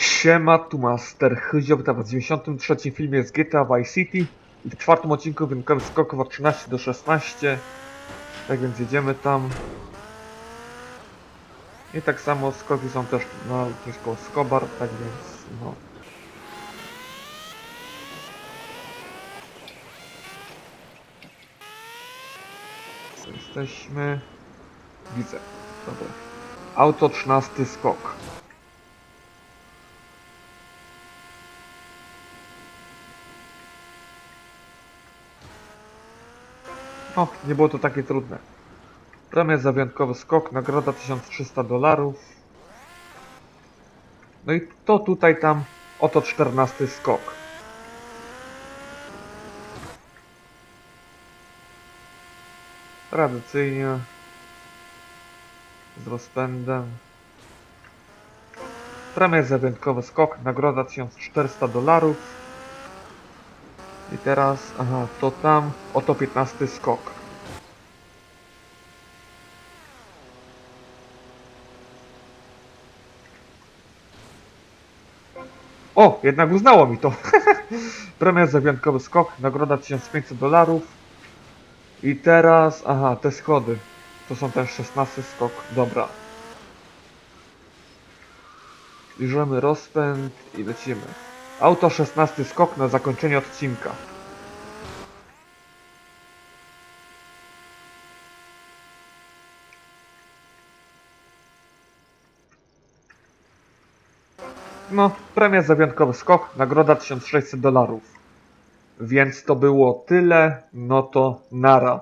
Siema, tu Master Hyzio, witam w 93 filmie z GTA Vice City i w czwartym odcinku wynikamy skoków od 13 do 16 tak więc jedziemy tam i tak samo skoki są też na lotnisku Skobar, tak więc no Jesteśmy... Widzę. Dobra. Auto 13 skok. O, nie było to takie trudne. Premia za wyjątkowy skok, nagroda 1300 dolarów. No i to tutaj tam, oto 14 skok. Tradycyjnie. Z rozpędem. Premia za wyjątkowy skok, nagroda 1400 dolarów. I teraz, aha, to tam, oto 15 skok. O, jednak uznało mi to. Premia za wyjątkowy skok, nagroda 1500 dolarów. I teraz, aha, te schody. To są ten 16 skok, dobra. Bierzemy rozpęd i lecimy. Auto 16 skok na zakończenie odcinka. No, premia za wyjątkowy skok, nagroda 1600 dolarów. Więc to było tyle, no to nara.